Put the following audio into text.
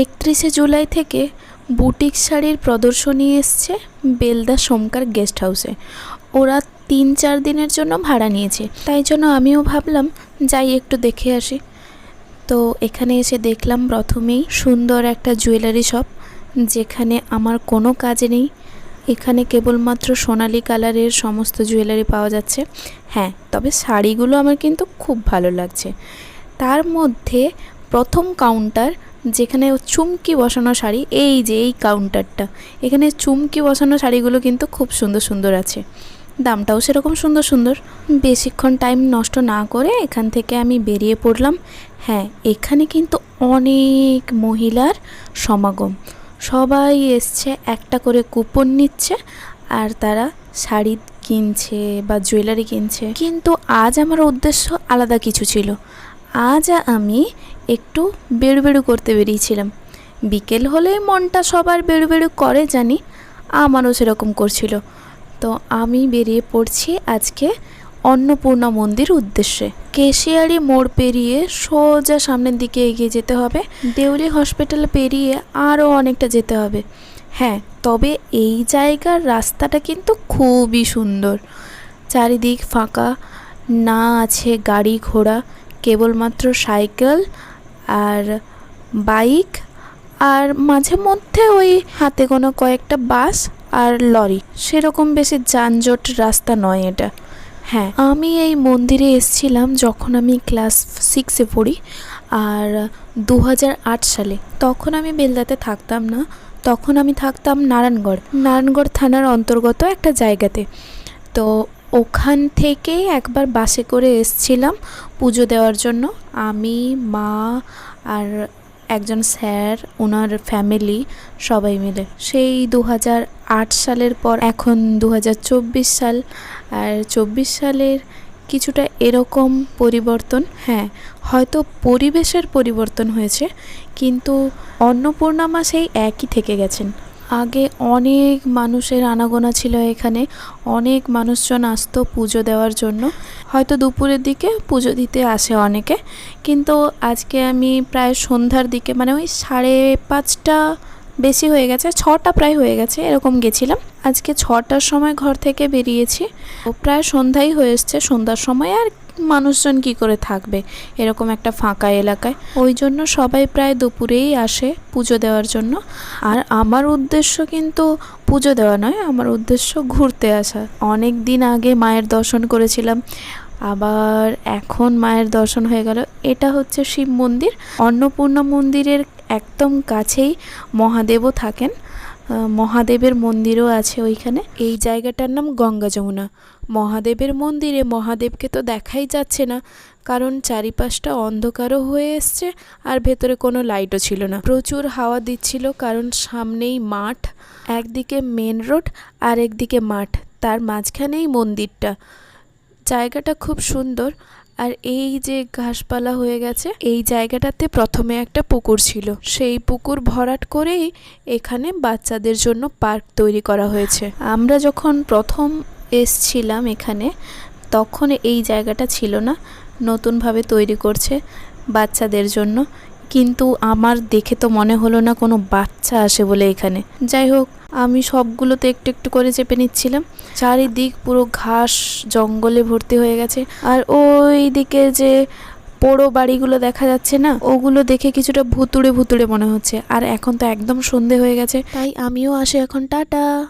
একত্রিশে জুলাই থেকে বুটিক শাড়ির প্রদর্শনী এসছে বেলদা সোমকার গেস্ট হাউসে। ওরা তিন চার দিনের জন্য ভাড়া নিয়েছে। তাই জন্য আমিও ভাবলাম, যাই একটু দেখে আসি। তো এখানে এসে দেখলাম প্রথমেই সুন্দর একটা জুয়েলারি শপ, যেখানে আমার কোনো কাজ নেই। এখানে কেবলমাত্র সোনালি কালারের সমস্ত জুয়েলারি পাওয়া যাচ্ছে। হ্যাঁ তবে শাড়িগুলো আমার কিন্তু খুব ভালো লাগছে। তার মধ্যে প্রথম কাউন্টার যেখানে চুমকি বসানো শাড়ি, এই যে এই কাউন্টারটা এখানে চুমকি বসানো শাড়িগুলো কিন্তু খুব সুন্দর সুন্দর আছে। দামটাও সেরকম সুন্দর সুন্দর। বেশিক্ষণ টাইম নষ্ট না করে এখান থেকে আমি বেরিয়ে পড়লাম। হ্যাঁ এখানে কিন্তু অনেক মহিলার সমাগম। সবাই এসছে, একটা করে কুপন নিচ্ছে আর তারা শাড়ি কিনছে বা জুয়েলারি কিনছে। কিন্তু আজ আমার উদ্দেশ্য আলাদা কিছু ছিল। আজ আমি একটু বেড়ু বেড়ু করতে বেরিয়েছিলাম। বিকেল হলেই মনটা সবার বেড়ু বেড়ু করে, জানি। আমারও সেরকম করছিল। তো আমি বেরিয়ে পড়ছি আজকে অন্নপূর্ণা মন্দির উদ্দেশ্যে। কেশিয়ারি মোড় পেরিয়ে সোজা সামনের দিকে এগিয়ে যেতে হবে। দেউলি হসপিটাল পেরিয়ে আরও অনেকটা যেতে হবে। হ্যাঁ তবে এই জায়গার রাস্তাটা কিন্তু খুবই সুন্দর। চারিদিক ফাঁকা, না আছে গাড়ি ঘোড়া, কেবলমাত্র সাইকেল আর বাইক আর মাঝে মধ্যে ওই হাতে কোনো কয়েকটা বাস আর লরি। সেরকম বেশি যানজট রাস্তা নয় এটা। হ্যাঁ আমি এই মন্দিরে এসেছিলাম যখন আমি ক্লাস সিক্সে পড়ি আর দু হাজার আট সালে। তখন আমি বেলদাতে থাকতাম না। তখন আমি থাকতাম নারায়ণগড়। নারায়ণগড় থানার অন্তর্গত একটা জায়গাতে। তো ওখান থেকে একবার বাসে করে এসছিলাম পুজো দেওয়ার জন্য। আমি, মা আর একজন স্যার ওনার ফ্যামিলি সবাই মিলে। সেই দু সালের পর, এখন দু হাজার চব্বিশ সাল। আর চব্বিশ সালের কিছুটা এরকম পরিবর্তন হ্যাঁ হয়তো পরিবেশের পরিবর্তন হয়েছে, কিন্তু অন্নপূর্ণা মা সেই একই থেকে গেছেন। আগে অনেক মানুষের আনাগোনা ছিল এখানে। অনেক মানুষজন আসতো পুজো দেওয়ার জন্য। হয়তো দুপুরের দিকে পুজো দিতে আসে অনেকে। কিন্তু আজকে আমি প্রায় সন্ধ্যার দিকে মানে ওই সাড়ে পাঁচটা বেশি হয়ে গেছে, ছটা প্রায় হয়ে গেছে, এরকম গেছিলাম। আজকে ছটার সময় ঘর থেকে বেরিয়েছি। প্রায় সন্ধ্যাই হয়ে এসছে, সন্ধ্যার সময় আর মানুষজন কি করে থাকবে? এরকম একটা ফাঁকা এলাকায়। ওই জন্য সবাই প্রায় দুপুরেই আসে পুজো দেওয়ার জন্য। আর আমার উদ্দেশ্য কিন্তু পুজো দেওয়া নয়, আমার উদ্দেশ্য ঘুরতে আসা। অনেক দিন আগে মায়ের দর্শন করেছিলাম। আবার এখন মায়ের দর্শন হয়ে গেল। এটা হচ্ছে শিব মন্দির। অন্নপূর্ণা মন্দিরের একদম কাছেই মহাদেবও থাকেন। মহাদেবের মন্দিরও আছে ওইখানে। এই জায়গাটার নাম গঙ্গা যমুনা। মহাদেবের মন্দিরে মহাদেবকে তো দেখাই যাচ্ছে না, কারণ চারিপাশটা অন্ধকারও হয়ে এসছে আর ভেতরে কোনো লাইটও ছিল না। প্রচুর হাওয়া দিচ্ছিল, কারণ সামনেই মাঠ, একদিকে মেন রোড আর একদিকে মাঠ। তার মাঝখানেই মন্দিরটা। জায়গাটা খুব সুন্দর আর এই যে ঘাসপালা হয়ে গেছে, এই জায়গাটাতে প্রথমে একটা পুকুর ছিল। সেই পুকুর ভরাট করেই এখানে বাচ্চাদের জন্য পার্ক তৈরি করা হয়েছে। আমরা যখন প্রথম এসছিলাম এখানে, তখন এই জায়গাটা ছিল না। নতুনভাবে তৈরি করছে বাচ্চাদের জন্য। কিন্তু আমার দেখে তো মনে হলো না কোনো বাচ্চা আসে বলে এখানে। যাই হোক, আমি সবগুলোতে একটু একটু করে চেপে নিচ্ছিলাম। চারিদিক পুরো ঘাস, জঙ্গলে ভর্তি হয়ে গেছে। আর ওই দিকে যে পোড়ো বাড়িগুলো দেখা যাচ্ছে না, ওগুলো দেখে কিছুটা ভুতুড়ে ভুতুড়ে মনে হচ্ছে। আর এখন তো একদম সন্ধে হয়ে গেছে। তাই আমিও আসি এখন, টাটা।